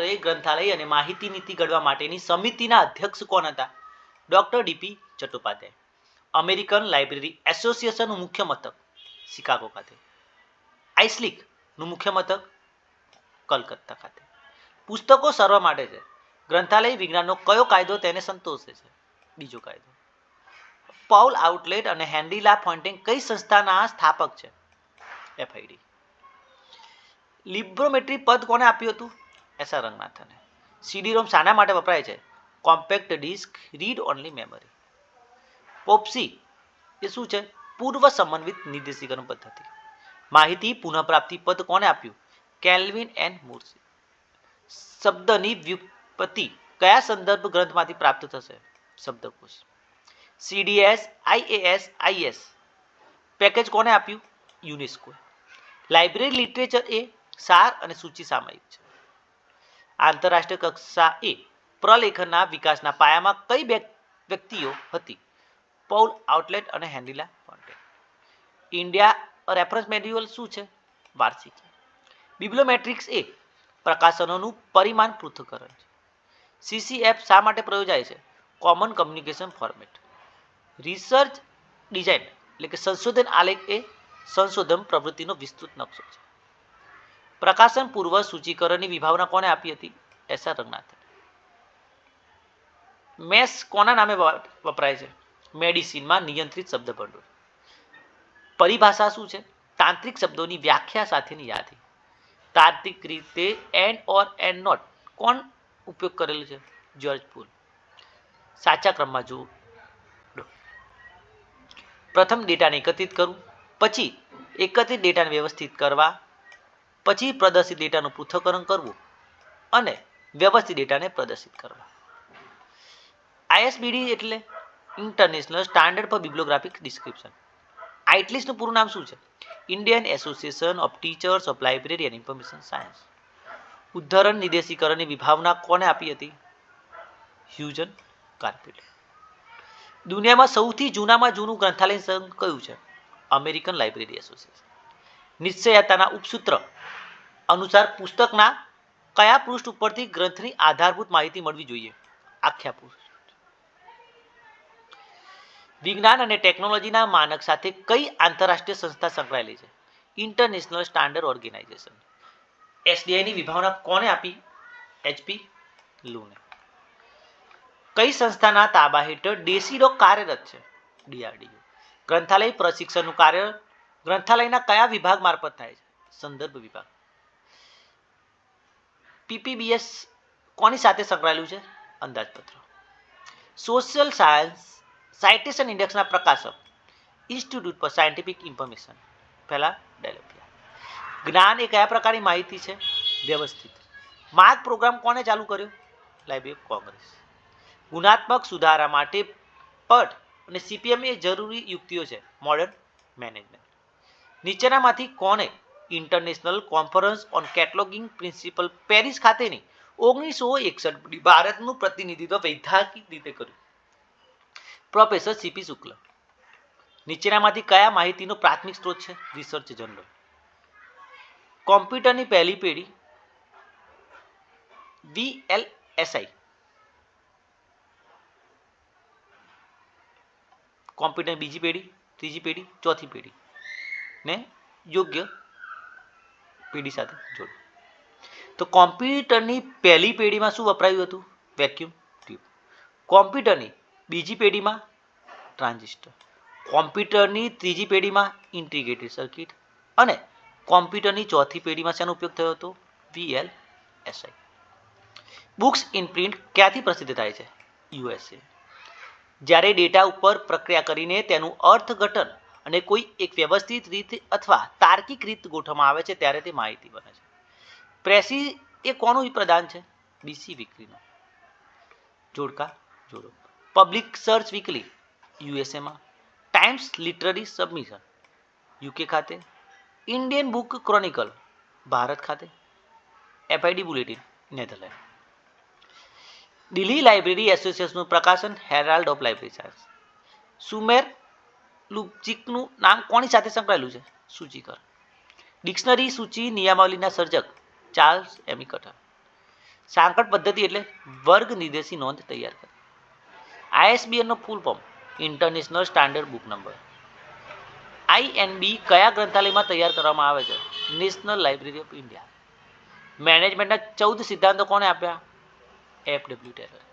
સ્તરે ગ્રંથાલય અને માહિતી નીતિ ઘડવા માટેની સમિતિના અધ્યક્ષ કોણ હતા? Doctor DP Chattopadhyay. American library એસોસિએશનનું મુખ્ય મથક, શિકાગો ખાતે. આઇસલિકનું મુખ્ય મથક, કલકત્તા ખાતે. પુસ્તકો સર્વ માટે છે. ગ્રંથાલય વિજ્ઞાનનો કયો કાયદો તેને સંતોષે છે? બીજો કાયદો. પાઉલ આઉટલેટ અને હેનરી લા ફોન્ટેન કઈ સંસ્થાના સ્થાપક છે? એફઆઈડી લિબ્રોમેટ્રી પદ કોને આપ્યું હતું? એસઆર રંગનાથને. સીડી રોમ શાના માટે વપરાય છે. Compact disc read only memory પોપ્સી એ શું છે? પૂર્વ સમન્વિત નિર્દેશીકરણ પદ્ધતિ. માહિતી પુનઃપ્રાપ્તિ પદ કોને આપ્યું? કેલ્વિન એન્ડ મુર્સી શબ્દની વ્યુત્પત્તિ કયા સંદર્ભ ગ્રંથમાંથી પ્રાપ્ત થશે? શબ્દકોશ. સીડીએસ આઈએએસ આઈએસ પેકેજ કોને આપ્યું? યુનેસ્કો લાઇબ્રેરી લિટરેચર એ સાર અને સૂચિ સામાયિક છે. આંતરરાષ્ટ્રીય કક્ષા એ પ્રલેખનના વિકાસના પાયામાં કઈ બે વ્યક્તિઓ હતી? પૌલ આઉટલેટ અને Henri La Fontaine. India reference manual શું છે? વાર્ષિક. બિબ્લોમેટ્રિક્સ એ પ્રકાશનોનું પરિમાણ પૃથ્થકરણ છે. સીસીએફ શા માટે પ્રયોજાય છે? Common communication format. Research design એટલે કે સંશોધન આલેખ એ સંશોધન પ્રવૃત્તિનો વિસ્તૃત નકશો છે. પ્રકાશન પૂર્વ સૂચિકરણની વિભાવના કોને આપી હતી? એસા રંગનાથે મેસ કોના નામે વપરાય છે? મેડિસિનમાં નિયંત્રિત શબ્દ ભંડોળ પરિભાષા શું છે? તાંત્રિક શબ્દોની વ્યાખ્યા સાથેની યાદી તાર્કિક રીતે એન્ડ ઓર એન્ડ નોટ કોણ ઉપયોગ કરેલો છે? જ્યોર્જ પુલ. સાચા ક્રમમાં જુઓ. પ્રથમ ડેટાને એકત્રિત કરવું પછી એકત્રિત ડેટાને વ્યવસ્થિત કરવા પછી પ્રદર્શિત ડેટાનું પૃથ્થકરણ કરવું અને વ્યવસ્થિત ડેટાને પ્રદર્શિત કરવા. આઈએસબીડી એટલે international standard for bibliographic description. આઈટલીસ્ટનું પૂરું નામ શું છે? Indian association of teachers of library and information science. ઉદ્ધરણ નિર્દેશીકરણની વિભાવના કોને આપી હતી? હ્યુજન કાર્પેટર દુનિયામાં સૌથી જૂનામાં જૂનું ગ્રંથાલય સંઘ કયું છે? American library association. નિશ્ચયતાના ઉપસૂત્ર અનુસાર પુસ્તકના કયા પૃષ્ઠ ઉપરથી ગ્રંથની આધારભૂત માહિતી મળવી જોઈએ? આખ્યા પૃષ્ઠ. વિજ્ઞાન અને ટેકનોલોજીના માનક સાથે કઈ આંતરરાષ્ટ્રીય સંસ્થા સંકળાયેલી છે? International standard organisation. એસડીઆઈની વિભાવના કોને આપી? એચપી લુને. કઈ સંસ્થાના તાબા હેઠળ ડેસીડો કાર્યરત છે? ડીઆરડીઓ. ગ્રંથાલય પ્રશિક્ષણનું કાર્ય ગ્રંથાલયના કયા વિભાગ મારફત થાય છે? સંદર્ભ વિભાગ. પીપીબીએસ કોની સાથે સંકળાયેલું છે? અંદાજપત્ર. સોશિયલ સાયન્સ સાયટેશન ઇન્ડેક્સના પ્રકાશક ઇન્સ્ટિટ્યૂટ ફોર સાયન્ટિફિક ઇન્ફોર્મેશન પહેલાં ડેવલપ્યા જ્ઞાન એ કયા પ્રકારની માહિતી છે? વ્યવસ્થિત. માર્ક પ્રોગ્રામ કોને ચાલુ કર્યો? લાઇબ્રેરી કોંગ્રેસ ગુણાત્મક સુધારા માટે પટ અને સીપીએમ એ જરૂરી યુક્તિઓ છે. મોડર્ન મેનેજમેન્ટ નીચેનામાંથી કોને international conference on cataloguing principles Paris ખાતેની ઓગણીસો એકસઠ ભારતનું પ્રતિનિધિત્વ વૈધાનિક રીતે કર્યું. પ્રોફેસર સીપી શુક્લ, નીચેનામાંથી કયા માહિતીનો પ્રાથમિક સ્ત્રોત છે? રિસર્ચ જનરલ કોમ્પ્યુટરની પહેલી પેઢી વીએલએસઆઈ કોમ્પ્યુટરની બીજી પેઢી, ત્રીજી પેઢી, ચોથી પેઢી. ને યોગ્ય પેઢી સાથે, જોડો. તો કોમ્પ્યુટરની પહેલી પેઢીમાં શું વપરાયું હતું? વેક્યુમ ટ્યુબ કોમ્પ્યુટરની બીજી પેઢીમાં ટ્રાન્ઝિસ્ટર કોમ્પ્યુટરની ત્રીજી પેઢીમાં ઇન્ટિગ્રેટેડ સર્કિટ અને કોમ્પ્યુટરની ચોથી પેઢીમાં શેનો ઉપયોગ થયો હતો? VL SI books in print ક્યાંથી પ્રસિદ્ધ થાય છે? યુએસએ જ્યારે ડેટા ઉપર પ્રક્રિયા કરીને તેનું અર્થઘટન અને કોઈ એક વ્યવસ્થિત રીત અથવા તાર્કિક રીત ગોઠવવામાં આવે છે ત્યારે તે માહિતી બને છે. પ્રેસી એ કોનું પ્રદાન છે? બીસી વીકલીનો. જોડકા, જોડો. Public search weekly, યુએસએમાં. Times literary submission. UK ખાતે. ઇન્ડિયન બુક ક્રોનિકલ, ભારત ખાતે. FID bulletin, Netherland. Delhi library એસોસિએશનનું પ્રકાશન હેરાલ્ડ ઓફ લાઇબ્રેરી સાયન્સ સુમેર લુપ્ચિકનું નામ કોની સાથે સંકળાયેલું છે? સૂચિકર. ડિક્શનરી સૂચિ નિયમાવલીના સર્જક ચાર્લ્સ એમી કટર સાંકળ પદ્ધતિ એટલે વર્ગ નિર્દેશી નોંધ તૈયાર કરી. આઈએસબીએનનો full form, international standard book number. INB કયા ગ્રંથાલયમાં તૈયાર કરવામાં આવે છે? National library of India. મેનેજમેન્ટના ચૌદ સિદ્ધાંતો કોણે આપ્યા? F W Taylor